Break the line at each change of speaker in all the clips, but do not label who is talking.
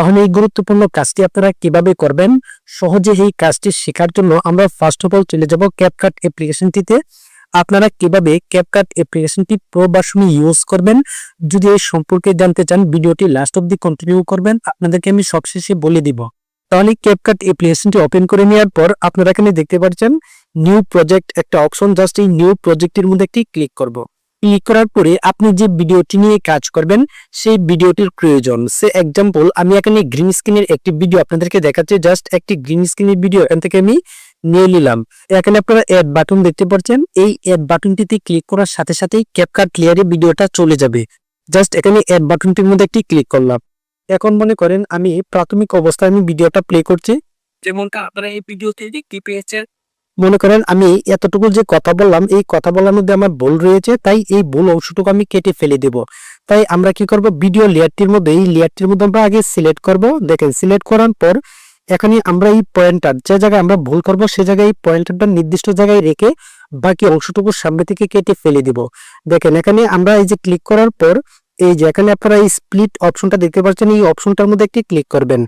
তাহলে এই গুরুত্বপূর্ণ কাজটি আপনারা কীভাবে করবেন? সহজে এই কাজটি শেখার জন্য আমরা ফার্স্ট অফ অল চলে যাব ক্যাপকাট অ্যাপ্লিকেশনটিতে আপনারা কীভাবে ক্যাপকাট অ্যাপ্লিকেশনটি প্রো ভার্সনে ইউজ করবেন? যদি এই সম্পর্কে জানতে চান, ভিডিওটি লাস্ট অব দি কন্টিনিউ করবেন। আপনাদেরকে আমি সবশেষে বলে দিব। তাহলে ক্যাপকাট অ্যাপ্লিকেশনটি ওপেন করে নেওয়ার পর আপনারা এখানে দেখতে পাচ্ছেন নিউ প্রজেক্ট একটা অপশন জাস্ট এই নিউ প্রজেক্টের মধ্যে একটি ক্লিক করব। ক্লিক করার পরে আপনি যে ভিডিওটি নিয়ে কাজ করবেন, সেই ভিডিওটির প্রয়োজন। সে এক্সাম্পল আমি এখানে গ্রিন স্ক্রিনের একটি ভিডিও আপনাদেরকে দেখাচ্ছি জাস্ট একটি গ্রিন স্ক্রিনের ভিডিও এখান থেকে আমি নিয়ে নিলাম। এখানে আপনারা অ্যাড বাটন দেখতে পাচ্ছেন। এই অ্যাড বাটনটিতে ক্লিক করার সাথে সাথেই ক্যাপকাট ক্লিয়ারে ভিডিওটা চলে যাবে। জাস্ট এখানে অ্যাড বাটনটির মধ্যে একটি ক্লিক করলাম। এখন মনে করেন আমি প্রাথমিক অবস্থায় আমি ভিডিওটা প্লে করছি।
যেমনটা আপনারা এই ভিডিওতে দেখতে পেয়েছেন
মনে করেন আমি এতটুকু যে কথা বললাম, এই কথা বলার মধ্যে আমার ভুল রয়েছে, তাই এই ভুল অংশটুকু আমি কেটে ফেলে দেব। তাই আমরা কি করব? ভিডিও লেয়ারটির মধ্যে, এই লেয়ারটির মধ্যে আমরা আগে সিলেক্ট করব। দেখেন সিলেক্ট করার পর এখানে আমরা এই পয়েন্টার যে জায়গায় আমরা ভুল করব, সে জায়গায় এই পয়েন্টারটা নির্দিষ্ট জায়গায় রেখে বাকি অংশটুকু সামনে থেকে কেটে ফেলে দিব। দেখেন, এখানে আমরা এই যে ক্লিক করার পর এই যে এখানে আপনারা এই স্প্লিট অপশনটা দেখতে পাচ্ছেন, এই অপশনটার মধ্যে একটি ক্লিক করবেন।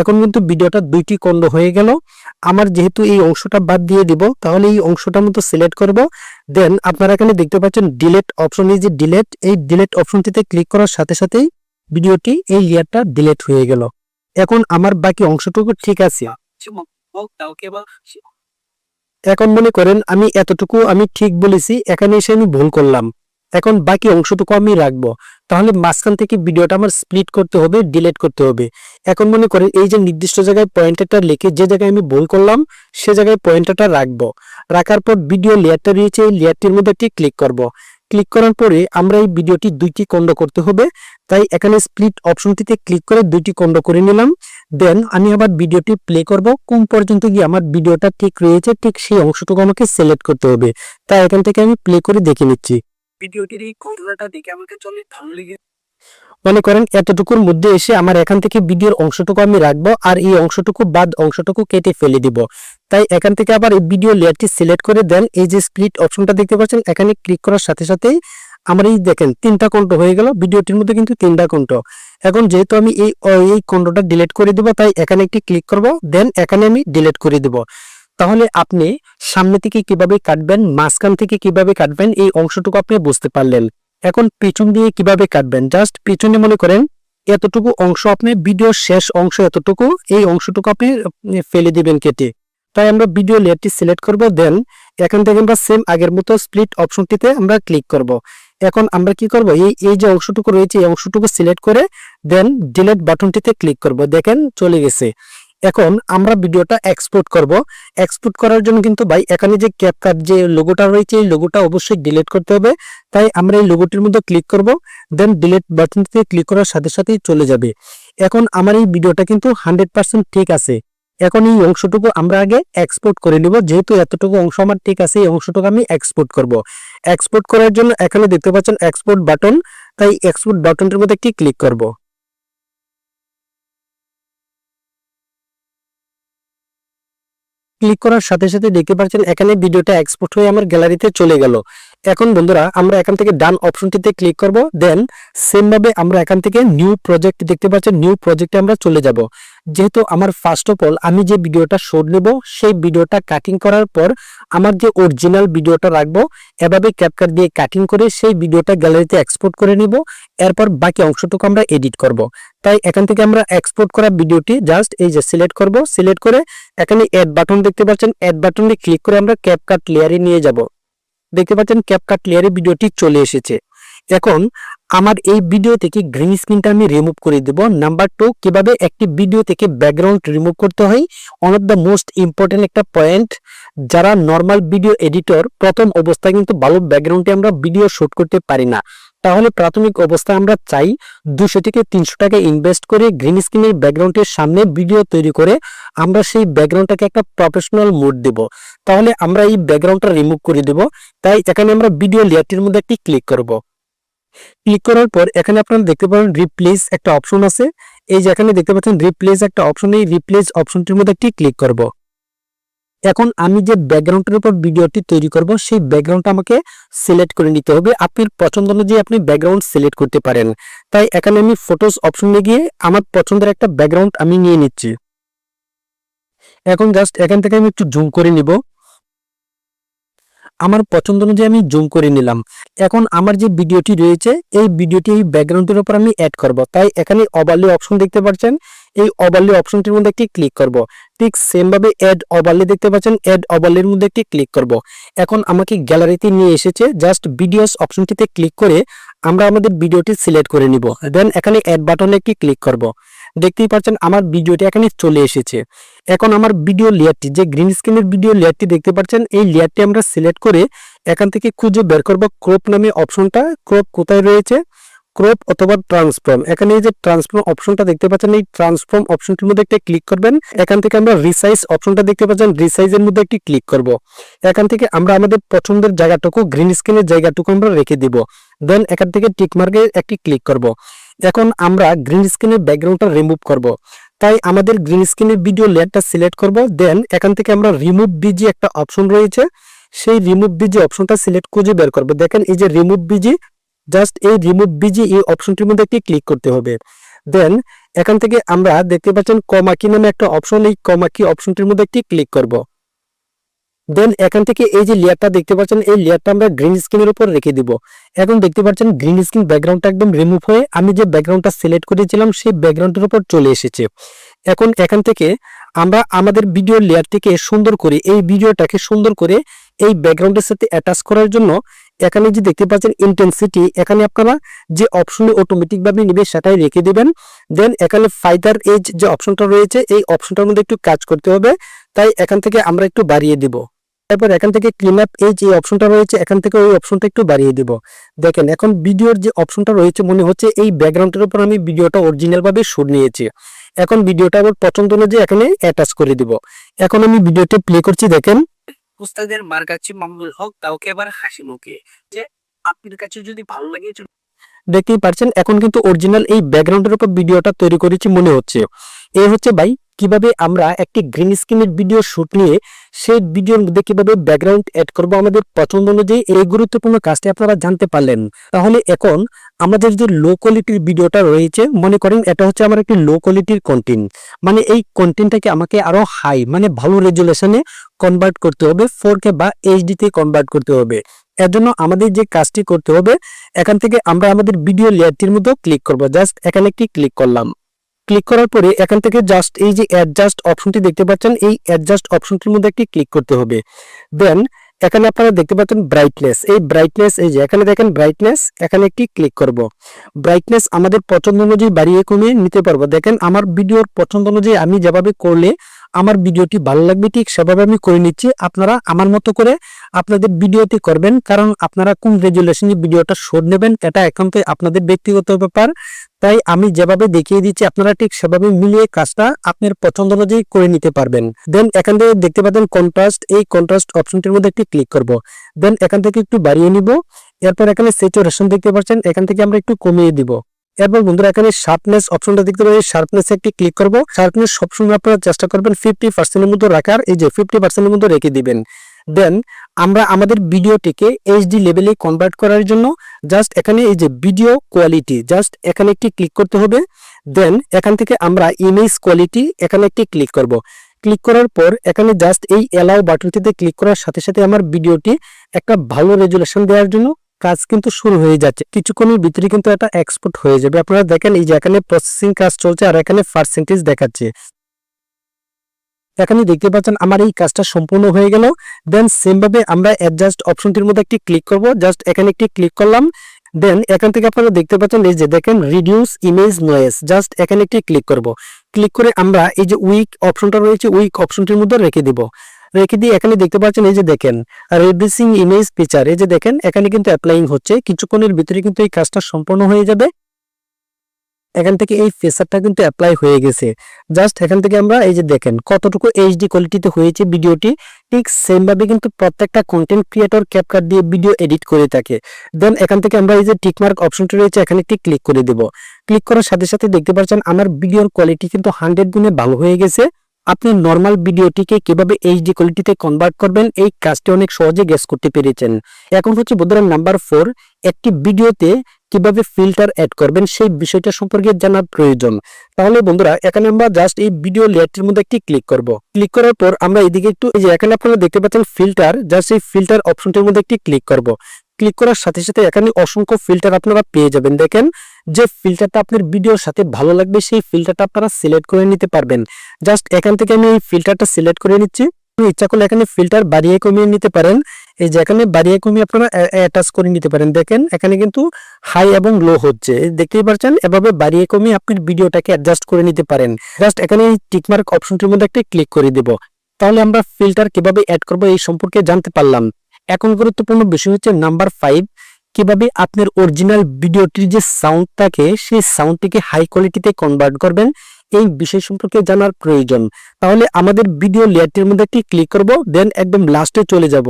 এখন কিন্তু ভিডিওটা দুইটি খণ্ড হয়ে গেল। আমার যেহেতু এই অংশটা বাদ দিয়ে দিব, তাহলে এই অংশটার মতো সিলেক্ট করব। দেন আপনারা এখানে দেখতে পাচ্ছেন ডিলেট অপশন এই যে ডিলেট এই ডিলেট অপশনটিতে ক্লিক করার সাথে সাথেই ভিডিওটি এই লেয়ারটা ডিলেট হয়ে গেল। এখন আমার বাকি অংশটুকু ঠিক আছে। এখন মনে করেন আমি এতটুকু আমি ঠিক বলেছি, এখানে এসে আমি ভুল করলাম। এখন বাকি অংশটুকু আমি রাখব। তাহলে মাঝখান থেকে ভিডিওটা আমার স্প্লিট করতে হবে ডিলেট করতে হবে। এখন মনে করেন এই যে নির্দিষ্ট জায়গায় পয়েন্টারটা লিখে যে জায়গায় আমি ভুল করলাম, সে জায়গায় পয়েন্টারটা রাখব। রাখার পর ভিডিও লেয়ারটা রয়েছে, এই লেয়ারটির মধ্যে একটি ক্লিক করব। ক্লিক করার পরে আমরা এই ভিডিওটি দুইটি খণ্ড করতে হবে। তাই এখানে স্প্লিট অপশনটিতে ক্লিক করে দুইটি খণ্ড করে নিলাম। দেন আমি আবার ভিডিওটি প্লে করব। কোন পর্যন্ত গিয়ে আমার ভিডিওটা ঠিক রয়েছে, ঠিক সেই অংশটুকু আমাকে সিলেক্ট করতে হবে। তাই এখান থেকে আমি প্লে করে দেখে নিচ্ছি।
ভিডিওটির এই কন্ট্রোলটা দেখে আমাকে চলে ভালো লেগে
মনে করেন, এতটুকুর মধ্যে এসে আমার এখান থেকে ভিডিওর অংশটুকু আমি রাখব আর এই অংশটুকু বাদ অংশটুকু কেটে ফেলে দিব। তাই এখান থেকে আবার এই ভিডিও লেয়ারটি সিলেক্ট করে দেন। এই যে স্প্লিট অপশনটা দেখতে পাচ্ছেন, এখানে ক্লিক করার সাথে সাথেই আমার এই দেখেন তিনটা কণ্ঠ হয়ে গেল। ভিডিওটির মধ্যে কিন্তু তিনটা কণ্ঠ। এখন যেহেতু আমি এই এই কণ্ঠটা ডিলিট করে দিব, তাই এখানে একটি ক্লিক করব দেন এখানে আমি ডিলিট করে দিব। তাহলে আপনি সামনে থেকে কীভাবে কাটবেন, মাঝখান থেকে কীভাবে কাটবেন, এই অংশটুকু আপনি বুঝতে পারলেন। এখন পিছন দিয়ে কীভাবে কাটবেন? জাস্ট পিছনে মনে করেন, এতটুকু অংশ আপনি, ভিডিওর শেষ অংশ এতটুকু, এই অংশটুকু আপনি ফেলে দিবেন কেটে। তাই আমরা ভিডিও লেয়ারটি সিলেক্ট করব, দেন এখান থেকে আমরা সেম আগের মতো স্প্লিট অপশনটিতে আমরা ক্লিক করব। এখন আমরা কি করব? এই এই যে অংশটুকু রয়েছে, এই অংশটুকু সিলেক্ট করে, দেন ডিলেট বাটনটিতে ক্লিক করব। দেখেন চলে গেছে। এখন আমরা ভিডিওটা এক্সপোর্ট করব। এক্সপোর্ট করার জন্য কিন্তু ভাই, এখানে যে ক্যাপকাট যে লোগোটা রয়েছে, এই লোগোটা অবশ্যই ডিলিট করতে হবে। তাই আমরা এই লোগোটির মধ্যে ক্লিক করব দেন ডিলিট বাটনটিতে ক্লিক করার সাথে সাথেই চলে যাবে। এখন আমার এই ভিডিওটা কিন্তু হান্ড্রেড ঠিক আছে। এখন এই অংশটুকু আমরা আগে এক্সপোর্ট করে নিব। যেহেতু এতটুকু অংশ আমার ঠিক আছে, এই অংশটুকু আমি এক্সপোর্ট করব। এক্সপোর্ট করার জন্য এখানে দেখতে পাচ্ছেন এক্সপোর্ট বাটন তাই এক্সপোর্ট বাটনটির মধ্যে একটি ক্লিক করব। ক্লিক করার সাথে সাথে দেখতে পাচ্ছেন এখানে ভিডিওটা এক্সপোর্ট হয়ে আমার গ্যালারিতে চলে গেল। এখন বন্ধুরা, আমরা এখান থেকে ডান অপশনটিতে ক্লিক করব দেন সেম ভাবে আমরা এখান থেকে নিউ প্রজেক্ট দেখতে পাচ্ছেন নিউ প্রজেক্টে আমরা চলে যাব। যেহেতু আমার ফার্স্ট অফ অল আমি যে ভিডিওটা শোট নেব, সেই ভিডিওটা কাটিং করার পর আমার যে অরিজিনাল ভিডিওটা রাখব, এভাবে ক্যাপকাট দিয়ে কাটিং করে সেই ভিডিওটা গ্যালারিতে এক্সপোর্ট করে নিব, এরপর বাকি অংশটুকু আমরা এডিট করব। তাই এখান থেকে আমরা এক্সপোর্ট করা ভিডিওটি জাস্ট এই যে সিলেক্ট করব সিলেক্ট করে এখানে অ্যাড বাটন দেখতে পাচ্ছেন অ্যাড বাটনে ক্লিক করে আমরা ক্যাপকাট লেয়ারে নিয়ে যাব। দেখতে পাচ্ছেন ক্যাপকাট লেয়ারে ভিডিওটি চলে এসেছে। এখন আমার এই ভিডিও থেকে গ্রিন স্ক্রিনটা আমি রিমুভ করে দেব। নাম্বার টু কীভাবে একটি ভিডিও থেকে ব্যাকগ্রাউন্ড রিমুভ করতে হয়? One of the most important একটা পয়েন্ট যারা নর্মাল ভিডিও এডিটর প্রথম অবস্থায় কিন্তু ভালো ব্যাকগ্রাউন্ডে আমরা ভিডিও শুট করতে পারি না। তাহলে প্রাথমিক অবস্থায় আমরা চাই দুশো থেকে তিনশো টাকা ইনভেস্ট করে গ্রিন স্ক্রিনের ব্যাকগ্রাউন্ডের সামনে ভিডিও তৈরি করে আমরা সেই ব্যাকগ্রাউন্ডটাকে একটা প্রফেশনাল মোড দেব। তাহলে আমরা এই ব্যাকগ্রাউন্ডটা রিমুভ করে দেব। তাই এখানে আমরা ভিডিও লেয়ারটির মধ্যে একটি ক্লিক করব। ক্লিক করার পর এখানে আপনারা দেখতে পাবেন রিপ্লেস একটা অপশন আছে। এই যে এখানে দেখতে পাচ্ছেন রিপ্লেস একটা অপশন এই রিপ্লেস অপশনটির মধ্যে একটি ক্লিক করব। এখন আমি যে ব্যাকগ্রাউন্ডের উপর ভিডিওটি তৈরি করব, সেই ব্যাকগ্রাউন্ডটা আমাকে সিলেক্ট করে নিতে হবে। আপনার পছন্দ অনুযায়ী আপনি ব্যাকগ্রাউন্ড সিলেক্ট করতে পারেন। তাই এখানে আমি ফটোস অপশনে গিয়ে আমার পছন্দের একটা ব্যাকগ্রাউন্ড আমি নিয়ে নিচ্ছি। এখন জাস্ট এখান থেকে আমি একটু জুম করে নিব। আমার পছন্দ অনুযায়ী আমি জুম করে নিলাম। এখন আমার যে ভিডিওটি রয়েছে, এই ভিডিওটি এই ব্যাকগ্রাউন্ডের উপর আমি অ্যাড করব। তাই এখানে ওভারলে অপশন দেখতে পাচ্ছেন। এই ওভারলে অপশনটির মধ্যে একটি ক্লিক করব। ঠিক সেম ভাবে অ্যাড ওভারলে দেখতে পাচ্ছেন অ্যাড ওভারলের মধ্যে একটি ক্লিক করব। এখন আমাকে গ্যালারিতে নিয়ে এসেছে জাস্ট ভিডিওস অপশনটিতে ক্লিক করে আমরা আমাদের ভিডিওটি সিলেক্ট করে নিব। দেন এখানে অ্যাড বাটনে একটি ক্লিক করব। দেখতেই পাচ্ছেন, আমার ভিডিওটি এখানে চলে এসেছে। এখন আমার ভিডিও লেয়ারটি যে গ্রিন স্ক্রিনের ভিডিও লেয়ারটি দেখতে পাচ্ছেন, এই লেয়ারটি আমরা সিলেক্ট করে এখান থেকে খুঁজে বের করব। ক্রপ নামে অপশনটা ক্রপ কোথায় রয়েছে? ক্রপ অথবা ট্রান্সফর্ম। এখানে এই যে ট্রান্সফর্ম অপশনটা দেখতে পাচ্ছেন, এই ট্রান্সফর্ম অপশনটির মধ্যে একটা ক্লিক করবেন। এখান থেকে আমরা রিসাইজ অপশনটা দেখতে পাচ্ছেন, রিসাইজের মধ্যে একটি ক্লিক করব। এখান থেকে আমরা আমাদের পছন্দের জায়গাটুকু, গ্রিন স্ক্রিনের জায়গাটুকু আমরা রেখে দিব। দেন এখান থেকে টিক মার্কে একটি ক্লিক করব। এখন আমরা গ্রিন স্ক্রিনের ব্যাকগ্রাউন্ডটা রিমুভ করব। তাই আমাদের গ্রিন স্ক্রিনের ভিডিও লেয়ারটা সিলেক্ট করব। দেন এখান থেকে আমরা রিমুভ বিজি একটা অপশন রয়েছে। সেই রিমুভ বিজি অপশনটা সিলেক্ট খুঁজে বের করব। দেখেন এই যে রিমুভ বিজি জাস্ট এই রিমুভ বিজি এই অপশনটির মধ্যে একটি ক্লিক করতে হবে। দেন এখান থেকে আমরা দেখতে পাচ্ছেন কমা কি নামে একটা অপশন এই কমা কি অপশনটির মধ্যে একটি ক্লিক করব। দেন এখান থেকে এই যে লেয়ারটা দেখতে পাচ্ছেন, এই লেয়ারটা আমরা গ্রিন স্ক্রিনের উপর রেখে দিব। এখন দেখতে পাচ্ছেন গ্রিন স্ক্রিন ব্যাকগ্রাউন্ডটা একদম রিমুভ হয়ে আমি যে ব্যাকগ্রাউন্ডটা সিলেক্ট করেছিলাম, সেই ব্যাকগ্রাউন্ডের উপর চলে এসেছে। এখন এখান থেকে আমরা আমাদের ভিডিও লেয়ারটিকে সুন্দর করে, এই ভিডিওটাকে সুন্দর করে এই ব্যাকগ্রাউন্ডের সাথে অ্যাটাচ করার জন্য এখানে যে দেখতে পাচ্ছেন ইন্টেন্সিটি এখানে আপনারা যে অপশনে অটোমেটিক ভাবে নিবে সেটাই রেখে দিবেন। দেন এখানে ফাইদার এজ যে অপশনটা রয়েছে, এই অপশনটার মধ্যে একটু কাজ করতে হবে। তাই এখান থেকে আমরা একটু বাড়িয়ে দিব। তারপর এখান থেকে ক্লিন আপ এই যে অপশনটা রয়েছে, এখান থেকে ওই অপশনটা একটু বাড়িয়ে দিব। দেখেন, এখন ভিডিওর যে অপশনটা রয়েছে, মনে হচ্ছে এই ব্যাকগ্রাউন্ডের উপর আমি ভিডিওটা অরিজিনাল ভাবে শুট নিয়েছি। এখন ভিডিওটা আমার পছন্দ অনুযায়ী এখানে অ্যাটাচ করে দিব। এখন আমি ভিডিওটা প্লে করছি, দেখেন।
উস্তাদের মার কাছে মামুল হক তাওকে এবার হাসি মুখে? যে আপনার কাছে যদি ভালো লাগে
দেখতেই পারছেন, এখন কিন্তু অরিজিনাল এই ব্যাকগ্রাউন্ডের উপর ভিডিওটা তৈরি করেছি মনে হচ্ছে। এ হচ্ছে ভাই কীভাবে আমরা একটি গ্রিন স্ক্রিনের ভিডিও শুট নিয়ে সেই ভিডিওর মধ্যে কীভাবে ব্যাকগ্রাউন্ড অ্যাড করব আমাদের পছন্দ অনুযায়ী এই গুরুত্বপূর্ণ কাজটি আপনারা জানতে পারলেন। তাহলে এখন আমাদের যে লো কোয়ালিটির ভিডিওটা রয়েছে, মনে করেন এটা হচ্ছে আমার একটি লো কোয়ালিটির কন্টেন্ট মানে এই কন্টেন্টটাকে আমাকে আরও হাই মানে ভালো রেজুলেশনে কনভার্ট করতে হবে ফোর কে বা এইচডি তে কনভার্ট করতে হবে। এর জন্য আমাদের যে কাজটি করতে হবে, এখান থেকে আমরা আমাদের ভিডিও লেয়ারটির মধ্যে ক্লিক করব। জাস্ট এখানে একটি ক্লিক করলাম। ক্লিক করার পরে এখান থেকে জাস্ট এই যে অ্যাডজাস্ট অপশনটি দেখতে পাচ্ছেন, এই অ্যাডজাস্ট অপশনটির মধ্যে একটি ক্লিক করতে হবে। দেন এখানে আপনারা দেখতে পাচ্ছেন ব্রাইটনেস এই ব্রাইটনেস এই যে এখানে দেখেন ব্রাইটনেস এখানে একটি ক্লিক করব। ব্রাইটনেস আমাদের পছন্দ অনুযায়ী বাড়িয়ে কমিয়ে নিতে পারব। দেখেন আমার ভিডিওর পছন্দ অনুযায়ী আমি যেভাবে করলে আমার ভিডিওটি ভালো লাগবে, ঠিক সেভাবে আমি করে নিচ্ছি। আপনারা আমার মতো করে আপনাদের ভিডিওটি করবেন, কারণ আপনারা কোন রেজুলেশনে ভিডিওটা শোধ নেবেন, এটা একান্ত আপনাদের ব্যক্তিগত ব্যাপার। তাই আমি যেভাবে দেখিয়ে দিচ্ছি, আপনারা ঠিক সেভাবে মিলিয়ে কাজটা আপনার পছন্দ অনুযায়ী করে নিতে পারবেন। দেন এখান থেকে দেখতে পাবেন কন্ট্রাস্ট এই কন্ট্রাস্ট অপশনটির মধ্যে একটি ক্লিক করব। দেন এখান থেকে একটু বাড়িয়ে নিব। এরপর এখানে স্যাচুরেশন দেখতে পাচ্ছেন, এখান থেকে আমরা একটু কমিয়ে দিব। এরপর বন্ধুরা এখানে শার্পনেস অপশনটা দেখতে পাবেন শার্পনেস একটি ক্লিক করব। শার্পনেস সবসময় আপনারা চেষ্টা করবেন ফিফটি পার্সেন্টের মধ্যে রাখার। এই যে ফিফটি পার্সেন্টের মধ্যে রেখে দিবেন। দেন আমরা আমাদের ভিডিওটিকে এইচডি লেভেলে কনভার্ট করার জন্য জাস্ট এখানে এই যে ভিডিও কোয়ালিটি জাস্ট এখানে একটি ক্লিক করতে হবে। দেন এখান থেকে আমরা ইমেজ কোয়ালিটি এখানে একটি ক্লিক করব। ক্লিক করার পর এখানে জাস্ট এই এলাও বাটনটিতে ক্লিক করার সাথে সাথে আমার ভিডিওটি একটা ভালো রেজুলেশন দেওয়ার জন্য কাজ কিন্তু শুরু হয়ে যাচ্ছে। কিছুক্ষণের ভিতরে কিন্তু এটা এক্সপোর্ট হয়ে যাবে। আপনারা দেখেন, এই যে এখানে প্রসেসিং কাজ চলছে আর এখানে পার্সেন্টেজ দেখাচ্ছে। এখানে দেখতে পাচ্ছেন, আমার এই কাজটা সম্পূর্ণ হয়ে গেল। দেন সেম ভাবে আমরা অ্যাডজাস্ট অপশনটির মধ্যে একটি ক্লিক করব। জাস্ট এখানে একটি ক্লিক করলাম। দেন এখান থেকে আপনারা দেখতে পাচ্ছেন, এই যে দেখেন রিডিউস ইমেজ নয়েস জাস্ট এখানে একটি ক্লিক করব। ক্লিক করে আমরা এই যে উইক অপশনটা রয়েছে উইক অপশনটির মধ্যে রেখে দিব। রেখে দিয়ে এখানে দেখতে পাচ্ছেন এই যে দেখেন রিডিউসিং ইমেজ পিকচার এই যে দেখেন, এখানে কিন্তু অ্যাপ্লাইং হচ্ছে, কিছুক্ষণের ভিতরে কিন্তু এই কাজটা সম্পূর্ণ হয়ে যাবে। এখান থেকে এই ফেসারটা কিন্তু অ্যাপ্লাই হয়ে গেছে। জাস্ট এখান থেকে আমরা এই যে দেখেন, কতটুকু এইচডি কোয়ালিটিতে হয়েছে ভিডিওটি, ঠিক সেমভাবে কিন্তু প্রত্যেকটা কন্টেন্ট ক্রিয়েটর ক্যাপকাট দিয়ে ভিডিও এডিট করে থাকে। দেন এখান থেকে আমরা এই যে টিকমার্ক অপশনটি রয়েছে, এখানে একটি ক্লিক করে দেব। ক্লিক করার সাথে সাথে দেখতে পাচ্ছেন, আমার ভিডিওর কোয়ালিটি কিন্তু হান্ড্রেড গুণে ভালো হয়ে গেছে। আপনি নর্মাল ভিডিওটিকে কীভাবে এইচডি কোয়ালিটিতে কনভার্ট করবেন, এই কাজটি অনেক সহজে গেস করতে পেরেছেন। এখন হচ্ছে বন্ধুরা নাম্বার ফোর একটি ভিডিওতে কীভাবে ফিল্টার অ্যাড করবেন সেই বিষয়টা সম্পর্কে জানার প্রয়োজন। তাহলে বন্ধুরা, এখানে আমরা জাস্ট এই ভিডিও লেয়ারটির মধ্যে একটি ক্লিক করব। ক্লিক করার পর আমরা এদিকে একটু, এই যে এখানে আপনারা দেখতে পাচ্ছেন ফিল্টার জাস্ট এই ফিল্টার অপশনটির মধ্যে একটি ক্লিক করব। ক্লিক করার সাথে সাথে এখানে অসংখ্য ফিল্টার আপনারা পেয়ে যাবেন। দেখেন, যে ফিল্টারটা আপনার ভিডিওর সাথে ভালো লাগবে, সেই ফিল্টারটা আপনারা সিলেক্ট করে নিতে পারবেন। জাস্ট এখান থেকে আমি এই ফিল্টারটা সিলেক্ট করে নিচ্ছি। ইচ্ছা করলে এখানে ফিল্টার বাড়িয়ে কমিয়ে নিতে পারেন। এই যে এখানে বাড়িয়ে কমিয়ে আপনারা অ্যাটাচ করে নিতে পারেন। দেখেন, এখানে কিন্তু হাই এবং লো হচ্ছে। দেখতেই পাচ্ছেন এভাবে বাড়িয়ে কমিয়ে আপনি ভিডিওটাকে অ্যাডজাস্ট করে নিতে পারেন। জাস্ট এখানে এই টিকমার্ক অপশনটির মধ্যে একটা ক্লিক করে দিব। তাহলে আমরা ফিল্টার কীভাবে অ্যাড করব এই সম্পর্কে জানতে পারলাম। এখন গুরুত্বপূর্ণ বিষয় হচ্ছে নাম্বার ফাইভ কীভাবে আপনার অরিজিনাল ভিডিওটির যে সাউন্ড থাকে, সেই সাউন্ডটিকে হাই কোয়ালিটিতে কনভার্ট করবেন, এই বিষয় সম্পর্কে জানার প্রয়োজন। তাহলে আমাদের ভিডিও লেয়ারটির মধ্যে একটি ক্লিক করব দেন একদম লাস্টে চলে যাব।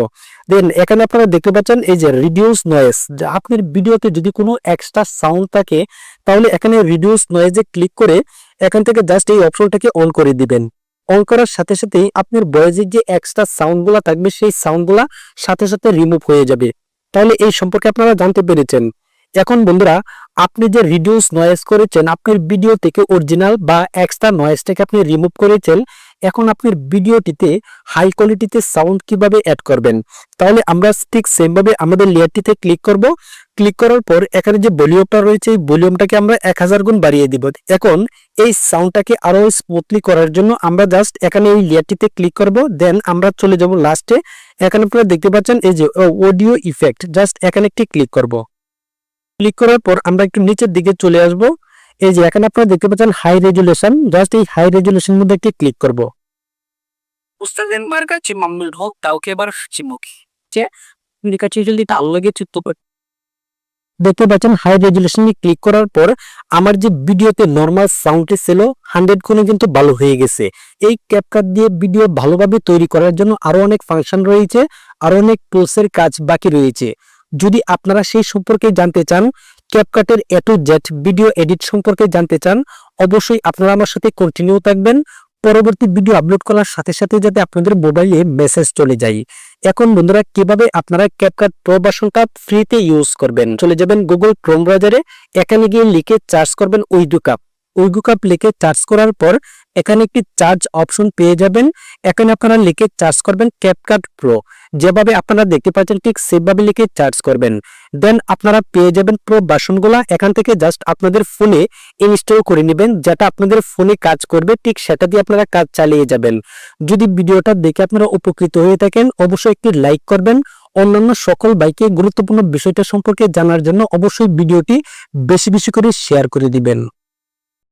দেন এখানে আপনারা দেখতে পাচ্ছেন এই যে রিডিউস নয়েস আপনার ভিডিওতে যদি কোনো এক্সট্রা সাউন্ড থাকে, তাহলে এখানে রিডিউস নয়েজে ক্লিক করে এখান থেকে জাস্ট এই অপশনটাকে অন করে দিবেন। অন করার সাথে সাথেই আপনার ভয়েসের যে এক্সট্রা সাউন্ডগুলো থাকবে, সেই সাউন্ডগুলো সাথে সাথে রিমুভ হয়ে যাবে। তাহলে এই সম্পর্কে আপনারা জানতে পেরেছেন। এখন বন্ধুরা, আপনি যে রিডিউস নয়েজ করেছেন, আপনার ভিডিও থেকে অরিজিনাল বা এক্সট্রা নয়েজটাকে আপনি রিমুভ করেছেন এখন আপনার ভিডিওটিতে হাই কোয়ালিটিতে সাউন্ড কীভাবে অ্যাড করবেন? তাহলে আমরা ঠিক সেম ভাবে আমাদের লেয়ারটিতে ক্লিক করব। ক্লিক করার পর এখানে যে ভলিউমটা রয়েছে, এই ভলিউমটাকে আমরা এক হাজার গুণ বাড়িয়ে দিব। এখন এই সাউন্ডটাকে আরও স্মুথলি করার জন্য আমরা জাস্ট এখানে এই লেয়ারটিতে ক্লিক করব। দেন আমরা চলে যাব লাস্টে এখানে আপনারা দেখতে পাচ্ছেন এই যে অডিও ইফেক্ট জাস্ট এখানে একটি ক্লিক করব। ক্লিক করার পর আমরা একটু নিচের দিকে চলে আসব। এই যে এখানে আপনারা দেখতে পাচ্ছেন হাই রেজুলেশন জাস্ট এই হাই রেজুলেশন মধ্যে একটি ক্লিক করব।
উস্তাদের মার কাছে মামুল হক তাওকে এবার মুখে যে আপনার কাছে যদি ভালো লেগেছে তো
দেখতে পাচ্ছেন হাই রেজুলেশনে ক্লিক করার পর আমার যে ভিডিওতে নর্মাল সাউন্ডে ছিল হান্ড্রেড গুণে কিন্তু ভালো হয়ে গেছে। এই ক্যাপকাট দিয়ে ভিডিও ভালোভাবে তৈরি করার জন্য আরও অনেক ফাংশন রয়েছে আরও অনেক টুলসের কাজ বাকি রয়েছে। যদি আপনারা সেই সম্পর্কে জানতে চান ক্যাপকাটের A to Z video edit সম্পর্কে জানতে চান, অবশ্যই আপনারা আমার সাথে কন্টিনিউ থাকবেন। পরবর্তী ভিডিও আপলোড করার সাথে সাথে যাতে আপনাদের মোবাইলে মেসেজ চলে যায়। এখন বন্ধুরা, কীভাবে আপনারা ক্যাপকাট প্রো ভার্সনটা ফ্রিতে ইউজ করবেন? চলে যাবেন গুগল ক্রোম ব্রাউজারে এখানে গিয়ে লিখে চার্জ করবেন উইডুকাপ উইডুকাপ লিখে চার্জ করার পর এখানে একটি চার্জ অপশন পেয়ে যাবেন। এখানে আপনারা লিখে চার্জ করবেন ক্যাপকাট প্রো যেভাবে আপনারা দেখতে পাচ্ছেন ঠিক সেভাবে লিখে চার্জ করবেন। দেন আপনারা পেয়ে যাবেন প্রো বাসনগুলা। এখান থেকে জাস্ট আপনাদের ফোনে ইনস্টল করে নেবেন। যেটা আপনাদের ফোনে কাজ করবে, ঠিক সেটা দিয়ে আপনারা কাজ চালিয়ে যাবেন। যদি ভিডিওটা দেখে আপনারা উপকৃত হয়ে থাকেন, অবশ্যই একটি লাইক করবেন। অন্যান্য সকল বাইকে গুরুত্বপূর্ণ বিষয়টা সম্পর্কে জানার জন্য অবশ্যই ভিডিওটি বেশি বেশি করে শেয়ার করে দিবেন।